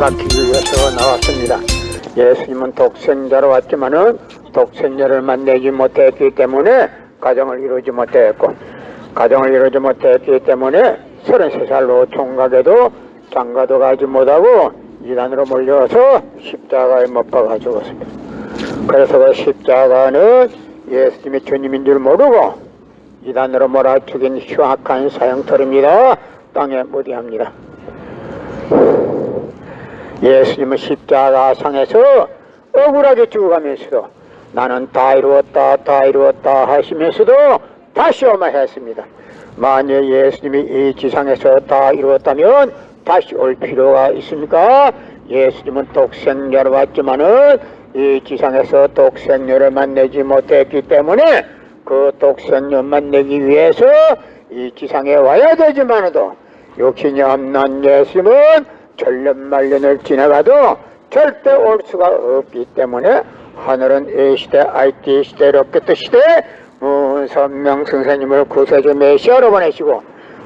밝히기 위해서 나왔습니다. 예수님은 독생자로 왔지만은 독생자를 만나지 못했기 때문에 가정을 이루지 못했고 가정을 이루지 못했기 때문에 33살로 총각에도 장가도 가지 못하고 이단으로 몰려서 십자가에 못 박아 죽었습니다. 그래서 그 십자가는 예수님이 주님인 줄 모르고 이단으로 몰아 죽인 흉악한 사형털입니다. 땅에 무디합니다. 예수님은 십자가 상에서 억울하게 죽어가면서도 나는 다 이루었다 다 이루었다 하시면서도 다시 오마했습니다. 만약 예수님이 이 지상에서 다 이루었다면 다시 올 필요가 있습니까? 예수님은 독생자로 왔지만은 이 지상에서 독생녀를 만나지 못했기 때문에 그 독생녀 만나기 위해서 이 지상에 와야 되지만도 욕심이 없는 예수님은 천년만년을 지나가도 절대 올 수가 없기 때문에 하늘은 이 시대 IT 시대 로켓 시대 문선명 선생님을 구세주 메시아로 보내시고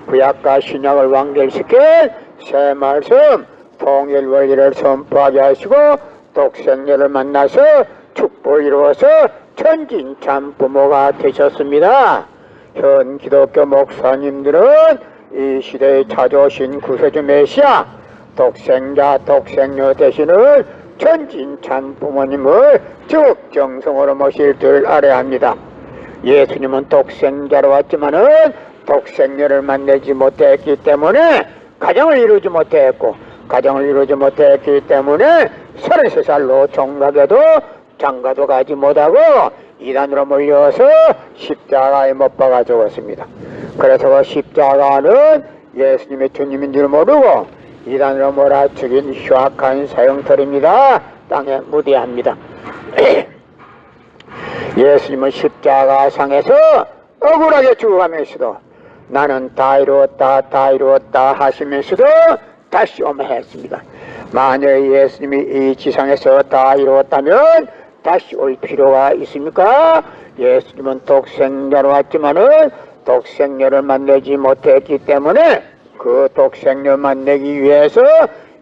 구약과 신약을 완결시켜 새 말씀 통일 원리를 선포하게 하시고 독생녀를 만나서 축복을 이루어서 천진참 부모가 되셨습니다. 현 기독교 목사님들은 이 시대에 찾아오신 구세주 메시아 독생자 독생녀 되시는 천진참 부모님을 적 정성으로 모실 줄 알아야 합니다. 예수님은 독생자로 왔지만은 독생녀를 만나지 못했기 때문에 가정을 이루지 못했고 가정을 이루지 못했기 때문에 33살로 종각에도 장가도 가지 못하고 이단으로 몰려서 십자가에 못 박아 죽었습니다. 그래서 그 십자가는 예수님의 주님인 줄 모르고 이단으로 몰아 죽인 흉악한 사형털입니다. 땅에 무대합니다. 예수님은 십자가 상에서 억울하게 죽어가면서도 나는 다 이루었다 다 이루었다 하시면서도 다시 오마했습니다. 만약 예수님이 이 지상에서 다 이루었다면 다시 올 필요가 있습니까? 예수님은 독생자로 왔지만은 독생녀를 만나지 못했기 때문에 그 독생녀 만나기 위해서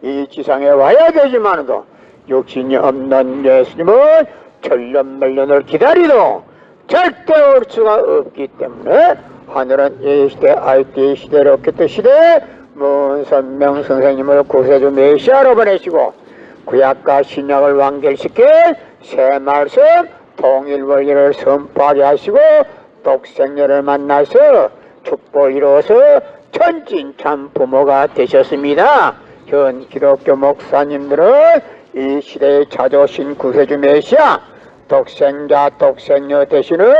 이 지상에 와야 되지만도 욕심이 없는 예수님은 천년만년을 기다리도 절대 올 수가 없기 때문에 하늘은 이 시대 IT 시대 로켓 시대 문선명 선생님을 구세주 메시아로 보내시고 구약과 신약을 완결시켜 새 말씀 통일 원리를 선포하게 하시고 독생녀를 만나서 축복을 이루어서 천진참 부모가 되셨습니다. 현 기독교 목사님들은 이 시대에 찾아오신 구세주 메시아 독생자 독생녀 되시는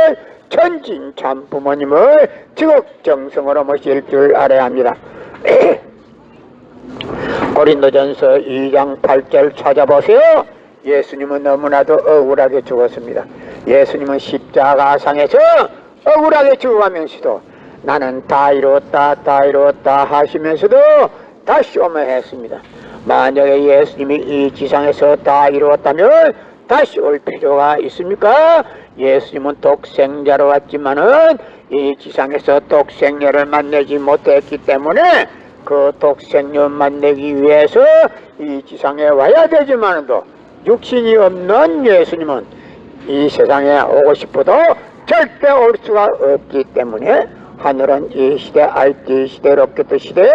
천진참 부모님을 지극정성으로 모실 줄 알아야 합니다. 고린도전서 2장 8절 찾아보세요. 예수님은 너무나도 억울하게 죽었습니다. 예수님은 십자가상에서 억울하게 죽어가면서도 나는 다 이루었다 다 이루었다 하시면서도 다시 오면했습니다. 만약에 예수님이 이 지상에서 다 이루었다면 다시 올 필요가 있습니까? 예수님은 독생자로 왔지만은 이 지상에서 독생녀를 만나지 못했기 때문에 그 독생녀 만나기 위해서 이 지상에 와야 되지만도 육신이 없는 예수님은 이 세상에 오고 싶어도 절대 올 수가 없기 때문에 하늘은 이 시대 IT 시대 로켓 시대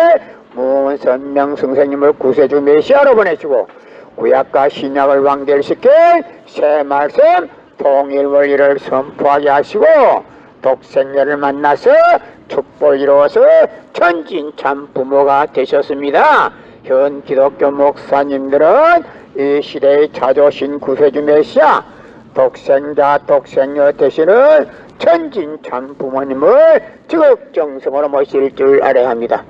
문선명 선생님을 구세주 메시아로 보내시고 구약과 신약을 완결시켜 새 말씀 통일 원리를 선포하게 하시고 독생녀를 만나서 축복을 이루어서 천진참 부모가 되셨습니다. 현 기독교 목사님들은 이 시대에 찾아오신 구세주 메시아 독생자 독생녀 되시는 천진참 부모님을 지극정성으로 모실 줄 알아야 합니다.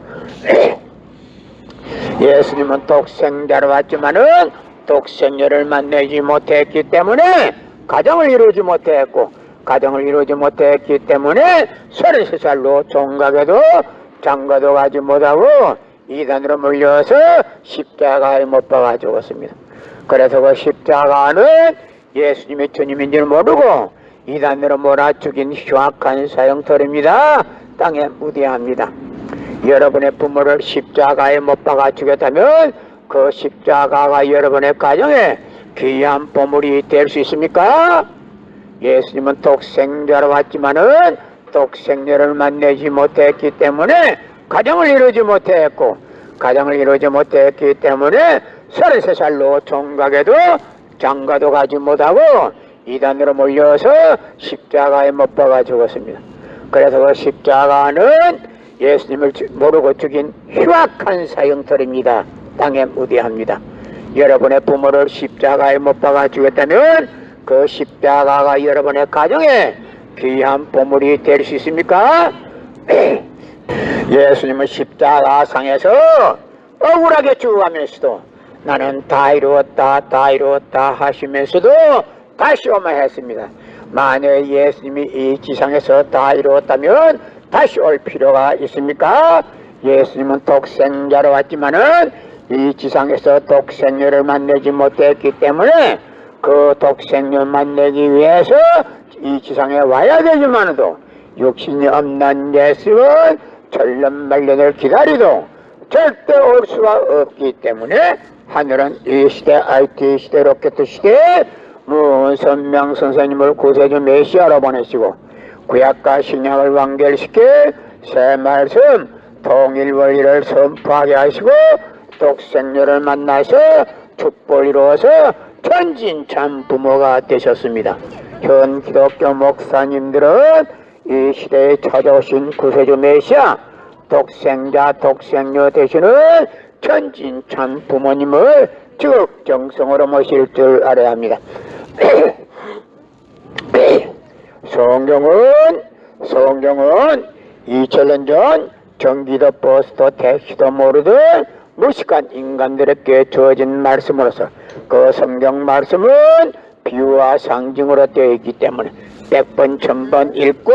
예수님은 독생자로 왔지만은 독생녀를 만나지 못했기 때문에 가정을 이루지 못했고 가정을 이루지 못했기 때문에 33살로 종각에도 장가도 가지 못하고 이단으로 물려서 십자가에 못 박아 죽었습니다. 그래서 그 십자가는 예수님의 주님인 줄 모르고 이단으로 몰아 죽인 흉악한 사형털입니다. 땅에 무대합니다. 여러분의 부모를 십자가에 못 박아 죽였다면 그 십자가가 여러분의 가정에 귀한 보물이 될 수 있습니까? 예수님은 독생자로 왔지만은 독생자를 만나지 못했기 때문에 가정을 이루지 못했고 가정을 이루지 못했기 때문에 33살로 총각에도 장가도 가지 못하고 이단으로 몰려서 십자가에 못 박아 죽었습니다. 그래서 그 십자가는 예수님을 주- 모르고 죽인 흉악한 사형털입니다. 땅에 무대합니다. 여러분의 부모를 십자가에 못 박아 죽였다면 그 십자가가 여러분의 가정에 귀한 보물이 될 수 있습니까? 예수님은 십자가 상에서 억울하게 죽어가면서도 나는 다 이루었다 다 이루었다 하시면서도 다시 오마 했습니다. 만약 예수님이 이 지상에서 다 이루었다면 다시 올 필요가 있습니까? 예수님은 독생자로 왔지만은 이 지상에서 독생녀를 만나지 못했기 때문에 그 독생녀 만나기 위해서 이 지상에 와야 되지만도 육신이 없는 예수는 천년만년을 기다리도 절대 올 수가 없기 때문에 하늘은 이 시대 IT 시대 로켓 시대 에 무선명 선생님을 구세주 메시아로 보내시고 구약과 신약을 완결시켜 새 말씀 통일 원리를 선포하게 하시고 독생녀를 만나서 축복을 이루어서 천진참 부모가 되셨습니다. 현 기독교 목사님들은 이 시대에 찾아오신 구세주 메시아 독생자 독생녀 되시는 천진참 부모님을 적정성으로 모실 줄 알아야 합니다. 성경은 성경은 2000년 전 전기도 버스도 택시도 모르던 무식한 인간들에게 주어진 말씀으로서 그 성경 말씀은 비유와 상징으로 되어 있기 때문에 백번 천번 읽고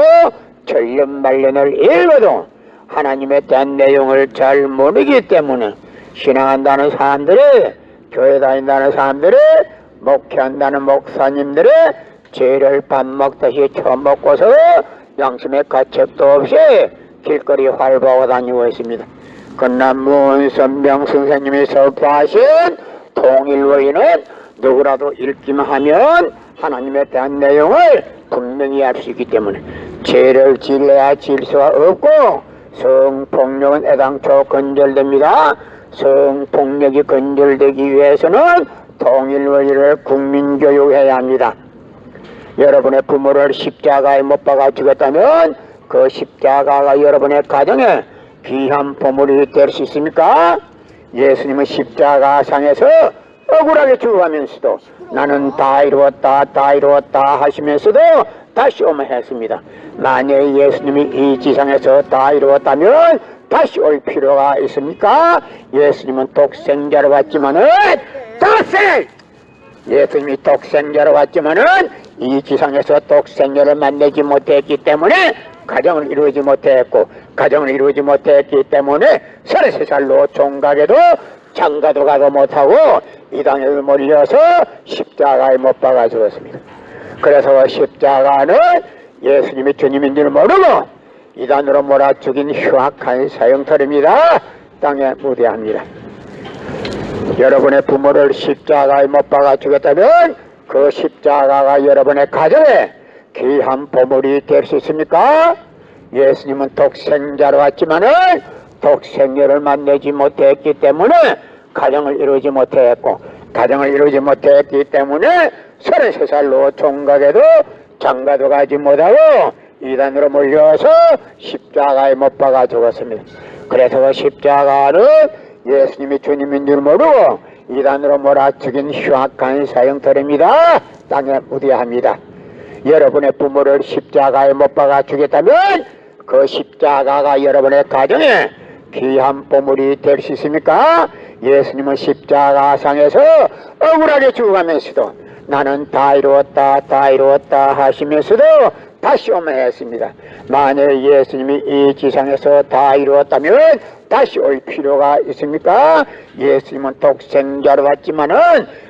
천년말년을 읽어도 하나님에 대한 내용을 잘 모르기 때문에 신앙한다는 사람들이 교회 다닌다는 사람들이 목회한다는 목사님들이 죄를 밥 먹듯이 처먹고서 양심의 가책도 없이 길거리 활보하고 다니고 있습니다. 그러나 문선명 선생님이 설파하신 통일원리는 누구라도 읽기만 하면 하나님에 대한 내용을 분명히 알 수 있기 때문에 죄를 질러야 질수가 없고 성폭력은 애당초 건절됩니다. 성폭력이 건절되기 위해서는 통일 원리를 국민교육해야 합니다. 여러분의 부모를 십자가에 못 박아 죽였다면 그 십자가가 여러분의 가정에 귀한 보물이 될 수 있습니까? 예수님은 십자가 상에서 억울하게 죽어가면서도 나는 다 이루었다 다 이루었다 하시면서도 다시 오면 했습니다. 만약 예수님이 이 지상에서 다 이루었다면 다시 올 필요가 있습니까? 예수님은 독생자로 왔지만은 독생! 예수님이 독생자로 왔지만은 이 지상에서 독생자를 만나지 못했기 때문에 가정을 이루지 못했고 가정을 이루지 못했기 때문에 33살로 종각에도 장가도 가도 못하고 이 땅에 몰려서 십자가에 못 박아 죽었습니다. 그래서 십자가는 예수님이 주님인 줄 모르고 이단으로 몰아 죽인 흉악한 사형털입니다. 땅에 무대합니다. 여러분의 부모를 십자가에 못 박아 죽였다면 그 십자가가 여러분의 가정에 귀한 보물이 될 수 있습니까? 예수님은 독생자로 왔지만은 독생녀를 만나지 못했기 때문에 가정을 이루지 못했고 가정을 이루지 못했기 때문에 33살로 총각에도 장가도 가지 못하고 이단으로 몰려서 십자가에 못 박아 죽었습니다. 그래서 그 십자가는 예수님이 주님인 줄 모르고 이단으로 몰아 죽인 흉악한 사형털입니다. 땅에 무대합니다. 여러분의 부모를 십자가에 못 박아 죽였다면 그 십자가가 여러분의 가정에 귀한 보물이 될 수 있습니까? 예수님은 십자가상에서 억울하게 죽어가면서도 나는 다 이루었다 다 이루었다 하시면서도 다시 오면 했습니다. 만약 예수님이 이 지상에서 다 이루었다면 다시 올 필요가 있습니까? 예수님은 독생자로 왔지만은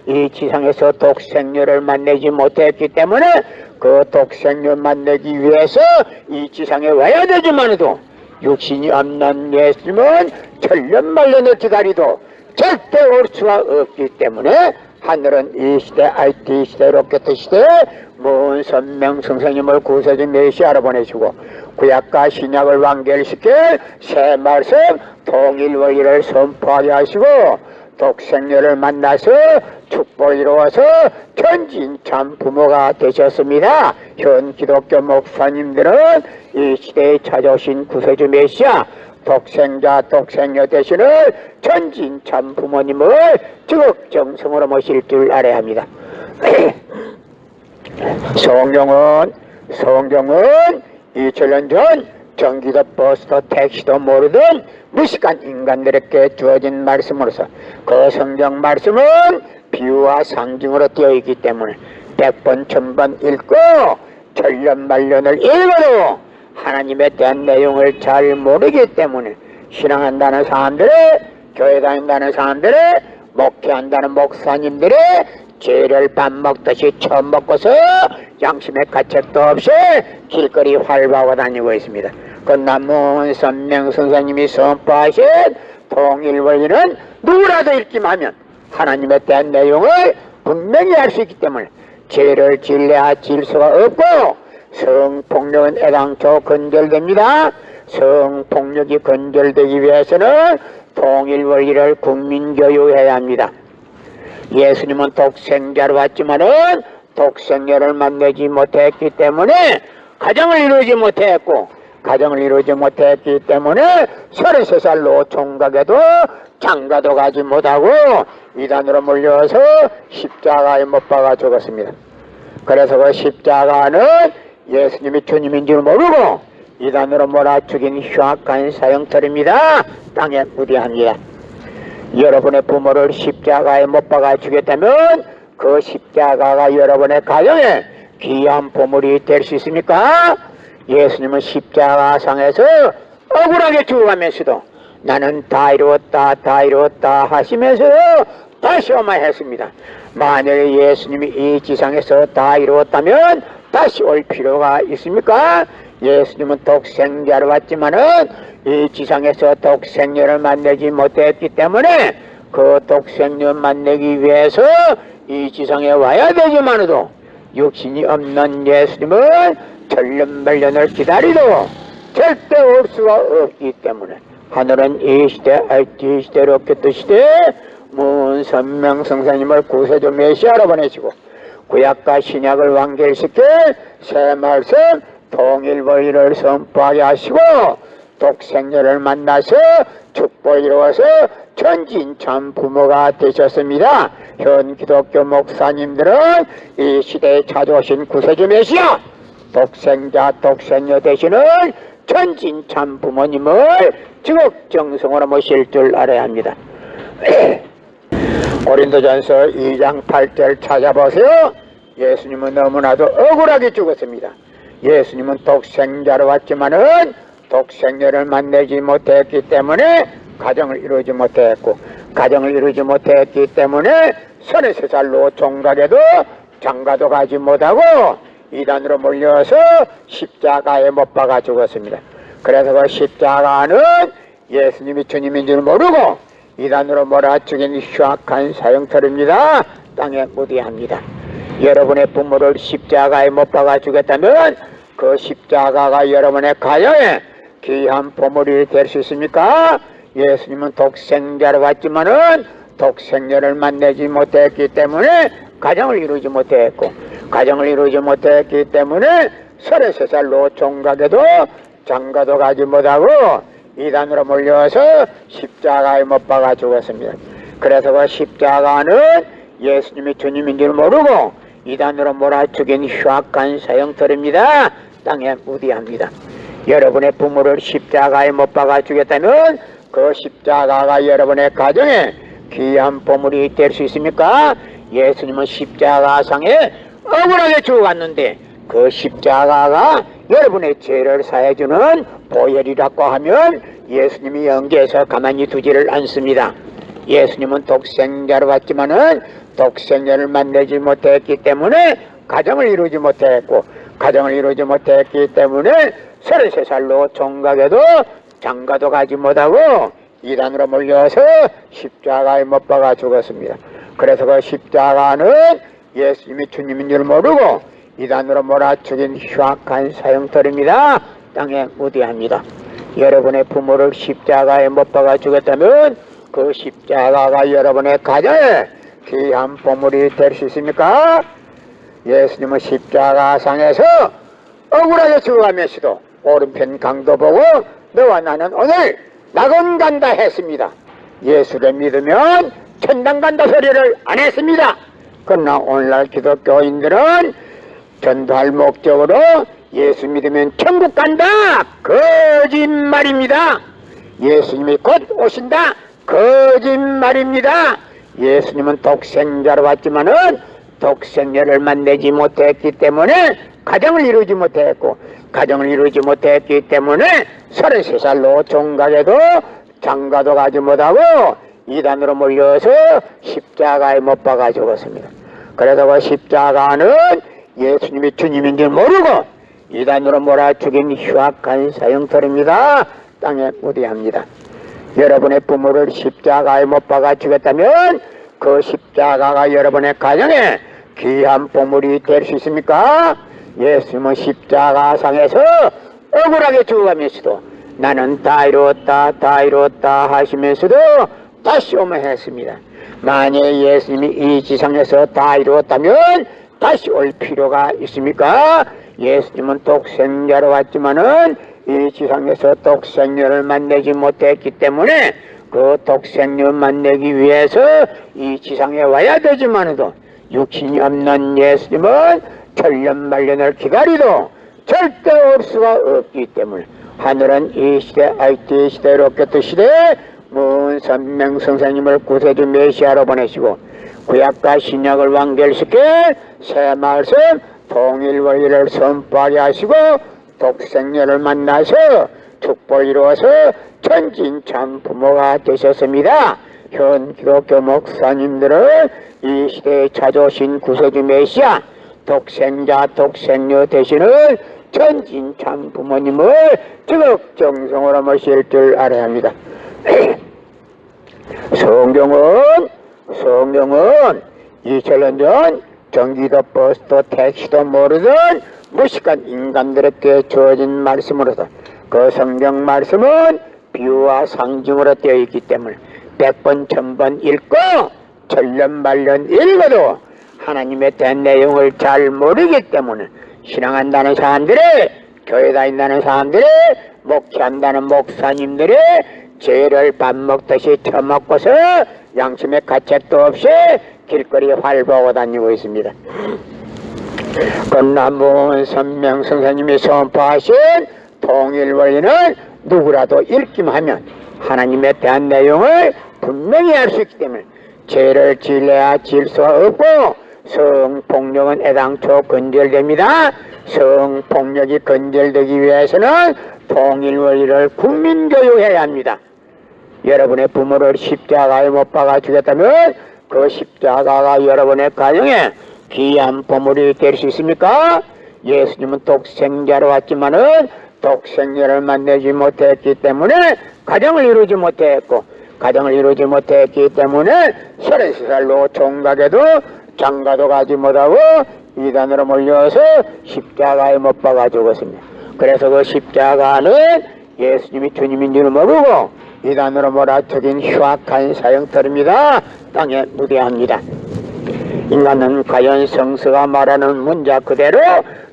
이 지상에서 독생녀를 만나지 못했기 때문에 그 독생녀 만나기 위해서 이 지상에 와야 되지만도 육신이 없는 예수님은 천년만년을 기다리도 절대 올 수가 없기 때문에 하늘은 이 시대 IT 시대 로켓 시대 모은 선명 선생님을 구세주 메시아로 보내시고 구약과 신약을 완결시킬 새 말씀 통일 원리를 선포하게 하시고 독생녀를 만나서 축복을 이루어서 전진 참 부모가 되셨습니다. 현 기독교 목사님들은 이 시대에 찾아오신 구세주 메시아 독생자 독생녀 전진 참 부모님을 지극정성으로 모실 줄 알아야 합니다. 성경은 성경은 2000년 전 전기도 버스도 택시도 모르던 무식한 인간들에게 주어진 말씀으로서 그 성경 말씀은 비유와 상징으로 되어 있기 때문에 백번 천번 읽고 천년 말년을 읽어도 하나님에 대한 내용을 잘 모르기 때문에 신앙한다는 사람들의 교회 다닌다는 사람들의 목회한다는 목사님들의 죄를 밥 먹듯이 처음 먹고서 양심의 가책도 없이 길거리 활보하고 다니고 있습니다. 그 남문 선명 선생님이 선포하신 통일 원리는 누구라도 읽기만 하면 하나님에 대한 내용을 분명히 알 수 있기 때문에 죄를 질래야 질 수가 없고 성폭력은 애당초 건절됩니다. 성폭력이 건절되기 위해서는 통일 원리를 국민교육해야 합니다. 예수님은 독생자로 왔지만은 독생녀를 만나지 못했기 때문에 가정을 이루지 못했고 가정을 이루지 못했기 때문에 33살로 총각에도 장가도 가지 못하고 이단으로 몰려서 십자가에 못 박아 죽었습니다. 그래서 그 십자가는 예수님이 주님인 줄 모르고 이단으로 몰아 죽인 흉악한 사형털입니다. 땅에 무디합니다. 여러분의 부모를 십자가에 못 박아 주겠다면 그 십자가가 여러분의 가정에 귀한 보물이 될 수 있습니까? 예수님은 십자가상에서 억울하게 죽어가면서도 나는 다 이루었다 다 이루었다 하시면서 다시 오마 했습니다. 만약에 예수님이 이 지상에서 다 이루었다면 다시 올 필요가 있습니까? 예수님은 독생자로 왔지만은 이 지상에서 독생녀를 만나지 못했기 때문에 그 독생녀 만나기 위해서 이 지상에 와야 되지만도 육신이 없는 예수님은 천년만년을 기다리도 절대 올 수가 없기 때문에 하늘은 이 시대, IT 시대, 로켓 시대 문 선명 성사님을 구세주 메시아로 보내시고 구약과 신약을 완결시킬 새 말씀 통일 보이를 선포하게 하시고 독생녀를 만나서 축복 이루어서 참 부모가 되셨습니다. 현 기독교 목사님들은 이 시대에 찾아오신 구세주 메시아 독생자 독생녀 되시는 참 부모님을 지극정성으로 모실 줄 알아야 합니다. 고린도전서 2장 8절 찾아보세요. 예수님은 너무나도 억울하게 죽었습니다. 예수님은 독생자로 왔지만은 독생녀를 만나지 못했기 때문에 가정을 이루지 못했고 가정을 이루지 못했기 때문에 33살로 종각에도 장가도 가지 못하고 이단으로 몰려서 십자가에 못 박아 죽었습니다. 그래서 그 십자가는 예수님이 주님인 줄 모르고 이단으로 몰아 죽인 흉악한 사형털입니다. 땅에 무디합니다. 여러분의 부모를 십자가에 못 박아 주겠다면 그 십자가가 여러분의 가정에 귀한 보물이 될 수 있습니까? 예수님은 독생자로 왔지만은 독생녀를 만나지 못했기 때문에 가정을 이루지 못했고 가정을 이루지 못했기 때문에 33살로 종각에도 장가도 가지 못하고 이단으로 몰려서 십자가에 못 박아 죽었습니다. 그래서 그 십자가는 예수님이 주님인 줄 모르고 이단으로 몰아 죽인 흉악한 사형털입니다. 땅에 무디합니다. 여러분의 부모를 십자가에 못 박아 주겠다면 그 십자가가 여러분의 가정에 귀한 보물이 될 수 있습니까? 예수님은 십자가상에 억울하게 죽어갔는데 그 십자가가 여러분의 죄를 사해주는 보혈이라고 하면 예수님이 연계해서 가만히 두지를 않습니다. 예수님은 독생자로 왔지만은 독생자를 만나지 못했기 때문에 가정을 이루지 못했고 가정을 이루지 못했기 때문에 33살로 총각에도 장가도 가지 못하고 이단으로 몰려서 십자가에 못 박아 죽었습니다. 그래서 그 십자가는 예수님이 주님인 줄 모르고 이단으로 몰아 죽인 흉악한 사형털입니다. 땅에 무대합니다. 여러분의 부모를 십자가에 못 박아 죽였다면 그 십자가가 여러분의 가정에 귀한 보물이 될 수 있습니까? 예수님은 십자가상에서 억울하게 죽어가면서도 오른편 강도 보고 너와 나는 오늘 낙원 간다 했습니다. 예수를 믿으면 천당 간다 소리를 안 했습니다. 그러나 오늘날 기독교인들은 전도할 목적으로 예수 믿으면 천국 간다 거짓말입니다. 예수님이 곧 오신다 거짓말입니다. 예수님은 독생자로 왔지만은 독생자를 만나지 못했기 때문에 가정을 이루지 못했고 가정을 이루지 못했기 때문에 33살로 종각에도 장가도 가지 못하고 이단으로 몰려서 십자가에 못 박아 죽었습니다. 그래서 그 십자가는 예수님이 주님인 줄 모르고 이단으로 몰아 죽인 흉악한 사형털입니다. 땅에 무대합니다. 여러분의 부모를 십자가에 못 박아 죽였다면 그 십자가가 여러분의 가정에 귀한 보물이 될 수 있습니까? 예수님은 십자가상에서 억울하게 죽어가면서도 나는 다 이루었다 다 이루었다 하시면서도 다시 오면 했습니다. 만약 예수님이 이 지상에서 다 이루었다면 다시 올 필요가 있습니까? 예수님은 독생자로 왔지만은 이 지상에서 독생녀를 만나지 못했기 때문에 그 독생녀 만나기 위해서 이 지상에 와야 되지만도 육신이 없는 예수님은 천년만년을 기다리도 절대 올 수가 없기 때문에 하늘은 이 시대 IT 시대 로켓 시대에 문선명 선생님을 구세주 메시아로 보내시고 구약과 신약을 완결시켜 새 말씀 통일 원리를 선포하게 하시고 독생녀를 만나서 축복을 이루어서 천진참 부모가 되셨습니다. 현 기독교 목사님들은 이 시대에 찾아오신 구세주 메시아 독생자 독생녀 되시는 천진참 부모님을 적극정성으로 모실 줄 알아야 합니다. 성경은 성경은 2000년 전 전기도 버스도 택시도 모르던 무식한 인간들에게 주어진 말씀으로서 그 성경 말씀은 비유와 상징으로 되어 있기 때문에 백번 천번 읽고 천년만년 읽어도 하나님에 대한 내용을 잘 모르기 때문에 신앙한다는 사람들이 교회 다닌다는 사람들이 목회한다는 목사님들이 죄를 밥 먹듯이 처먹고서 양심의 가책도 없이 길거리에 활보하고 다니고 있습니다. 건남문 선명 선생님이 선포하신 통일 원리는 누구라도 읽기만 하면 하나님에 대한 내용을 분명히 알 수 있기 때문에 죄를 질래야 질 수가 없고 성폭력은 애당초 건절됩니다. 성폭력이 건절되기 위해서는 통일 원리를 국민 교육해야 합니다. 여러분의 부모를 십자가에 못 박아 주겠다면 그 십자가가 여러분의 가정에 귀한 보물이 될 수 있습니까? 예수님은 독생자로 왔지만은 독생자를 만나지 못했기 때문에 가정을 이루지 못했고 가정을 이루지 못했기 때문에 33살로 총각에도 장가도 가지 못하고 이단으로 몰려서 십자가에 못 박아 죽었습니다. 그래서 그 십자가는 예수님이 주님인 줄 모르고 이단으로 몰아쳐진 흉악한 사형털입니다. 땅에 무대합니다. 인간은 과연 성서가 말하는 문자 그대로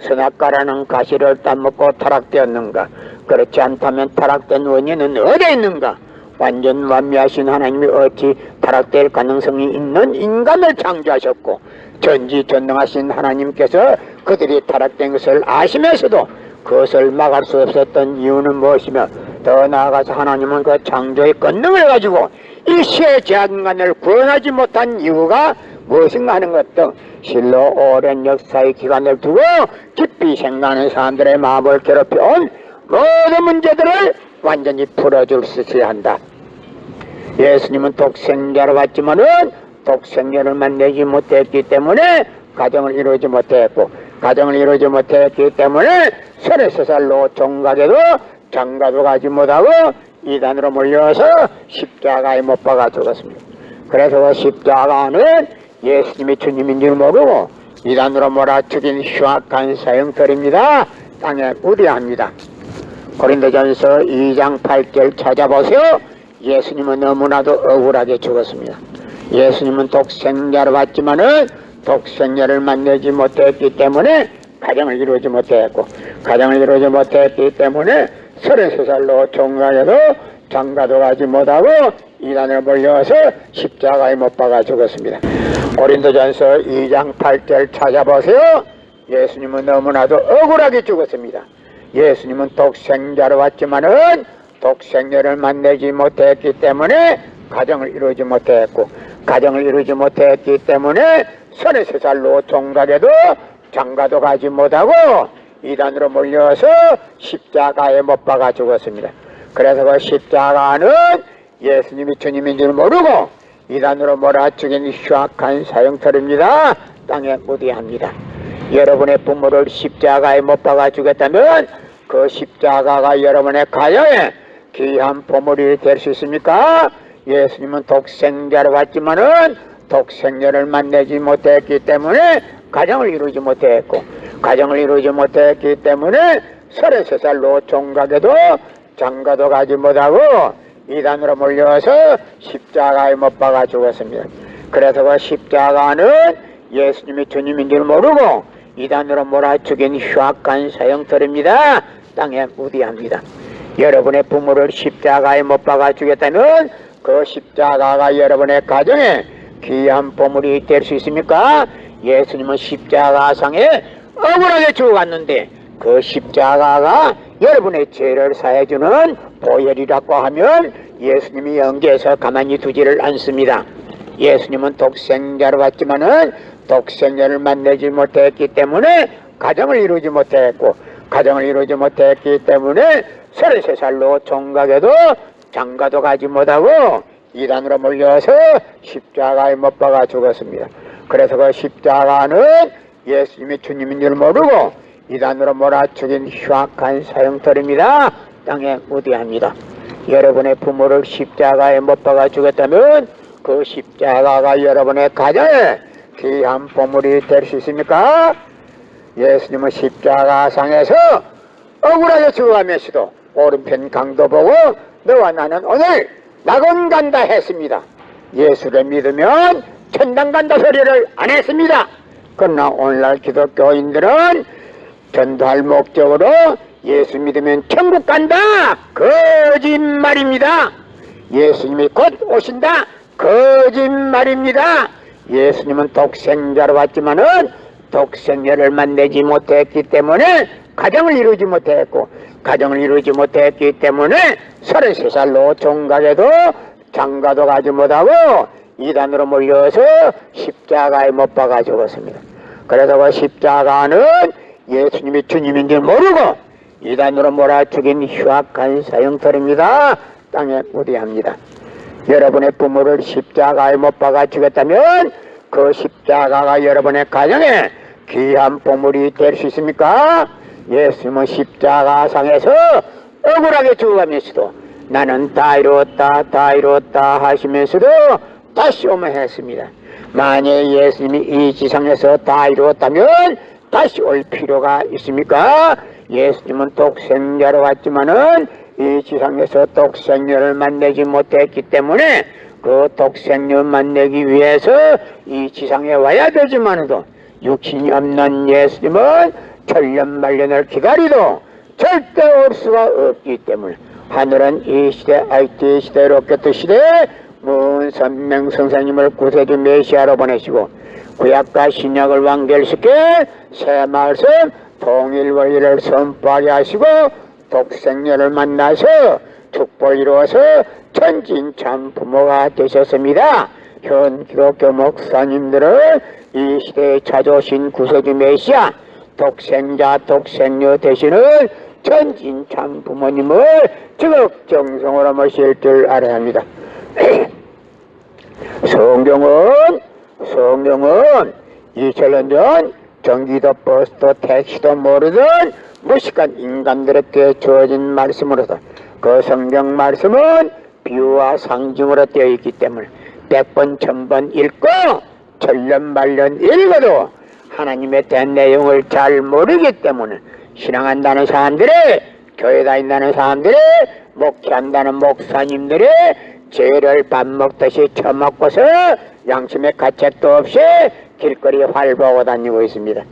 선악과라는 가시를 따먹고 타락되었는가? 그렇지 않다면 타락된 원인은 어디에 있는가? 완전 완미하신 하나님이 어찌 타락될 가능성이 있는 인간을 창조하셨고 전지전능하신 하나님께서 그들이 타락된 것을 아시면서도 그것을 막을 수 없었던 이유는 무엇이며 더 나아가서 하나님은 그 창조의 권능을 가지고 일시의 제한간을 구원하지 못한 이유가 무엇인가 하는 것도 실로 오랜 역사의 기간을 두고 깊이 생각하는 사람들의 마음을 괴롭혀온 모든 문제들을 완전히 풀어줄 수 있어야 한다. 예수님은 독생자로 왔지만은 독생자를 만나지 못했기 때문에 가정을 이루지 못했고 가정을 이루지 못했기 때문에 33살로 종각에도 장가도 가지 못하고 이단으로 몰려서 십자가에 못 박아 죽었습니다. 그래서 그 십자가는 예수님이 주님인 줄 모르고 이단으로 몰아 죽인 흉악한 사형들입니다. 땅에 우대합니다. 고린도전서 2장 8절 찾아보세요. 예수님은 너무나도 억울하게 죽었습니다. 예수님은 독생자로 왔지만은 독생자를 만나지 못했기 때문에 가정을 이루지 못했고 가정을 이루지 못했기 때문에 33살로 종강에도 장가도 가지 못하고 이단을 몰려서 십자가에 못 박아 죽었습니다. 고린도전서 2장 8절 찾아보세요. 예수님은 너무나도 억울하게 죽었습니다. 예수님은 독생자로 왔지만은 독생자를 만나지 못했기 때문에 가정을 이루지 못했고 가정을 이루지 못했기 때문에 33살로 종각에도 장가도 가지 못하고 이단으로 몰려서 십자가에 못 박아 죽었습니다. 그래서 그 십자가는 예수님이 주님인 줄 모르고 이단으로 몰아죽인 흉악한 사형털입니다. 땅에 무대합니다. 여러분의 부모를 십자가에 못 박아 주겠다면 그 십자가가 여러분의 가정에 귀한 보물이 될 수 있습니까? 예수님은 독생자로 왔지만은 독생자를 만나지 못했기 때문에 가정을 이루지 못했고 가정을 이루지 못했기 때문에 33살로 종각에도 장가도 가지 못하고 이단으로 몰려서 십자가에 못 박아 죽었습니다. 그래서 그 십자가는 예수님이 주님인 줄 모르고 이단으로 몰아 죽인 흉악한 사형털입니다. 땅에 무디합니다. 여러분의 부모를 십자가에 못 박아 주겠다면 그 십자가가 여러분의 가정에 귀한 보물이 될 수 있습니까? 예수님은 십자가상에 억울하게 죽어갔는데 그 십자가가 여러분의 죄를 사해주는 보혈이라고 하면 예수님이 연계해서 가만히 두지를 않습니다. 예수님은 독생자로 왔지만은 독생자를 만나지 못했기 때문에 가정을 이루지 못했고 가정을 이루지 못했기 때문에 33살로 종각에도 장가도 가지 못하고 이단으로 몰려서 십자가에 못 박아 죽었습니다. 그래서 그 십자가는 예수님이 주님인 줄 모르고 이단으로 몰아 죽인 흉악한 사형털입니다. 땅에 무대합니다. 여러분의 부모를 십자가에 못 박아 주겠다면 그 십자가가 여러분의 가정에 귀한 보물이 될 수 있습니까? 예수님은 십자가상에서 억울하게 죽어가면서도 오른편 강도 보고 너와 나는 오늘 낙원 간다 했습니다. 예수를 믿으면 천당 간다 소리를 안 했습니다. 그러나 오늘날 기독교인들은 전도할 목적으로 예수 믿으면 천국 간다 거짓말입니다. 예수님이 곧 오신다 거짓말입니다. 예수님은 독생자로 왔지만은 독생자를 만나지 못했기 때문에 가정을 이루지 못했고 가정을 이루지 못했기 때문에 33살로 종각에도 장가도 가지 못하고 이단으로 몰려서 십자가에 못 박아 죽었습니다. 그래서 그 십자가는 예수님이 주님인 줄 모르고 이단으로 몰아 죽인 흉악한 사형털입니다. 땅에 무대합니다. 여러분의 부모를 십자가에 못 박아 주겠다면 그 십자가가 여러분의 가정에 귀한 보물이 될 수 있습니까? 예수님은 십자가상에서 억울하게 죽어가면서도 나는 다 이루었다 다 이루었다 하시면서도 다시 오면 했습니다. 만약 예수님이 이 지상에서 다 이루었다면 다시 올 필요가 있습니까? 예수님은 독생자로 왔지만은 이 지상에서 독생녀를 만나지 못했기 때문에 그 독생녀 만나기 위해서 이 지상에 와야 되지만도 육신이 없는 예수님은 천년 말년을 기다리도 절대 올 수가 없기 때문에 하늘은 이 시대 IT 시대 로켓 시대 문 선명 선생님을 구세주 메시아로 보내시고 구약과 신약을 완결시켜 새 말씀 통일 원리를 선포하게 하시고 독생녀를 만나서 축복을 이루어서 천진참 부모가 되셨습니다. 현 기독교 목사님들은 이 시대에 찾아오신 구세주 메시아 독생자 독생녀 되시는 천진참 부모님을 적극정성으로 모실 줄 알아야 합니다. 성경은 성경은 2000년 전 전기도 버스도 택시도 모르던 무식한 인간들에게 주어진 말씀으로서 그 성경 말씀은 비유와 상징으로 되어 있기 때문에 백번 천번 읽고 천년 말년 읽어도 하나님에 대한 내용을 잘 모르기 때문에 신앙한다는 사람들이 교회 다닌다는 사람들이 목회한다는 목사님들이 죄를 밥 먹듯이 처먹고서 양심의 가책도 없이 길거리에 활보하고 다니고 있습니다.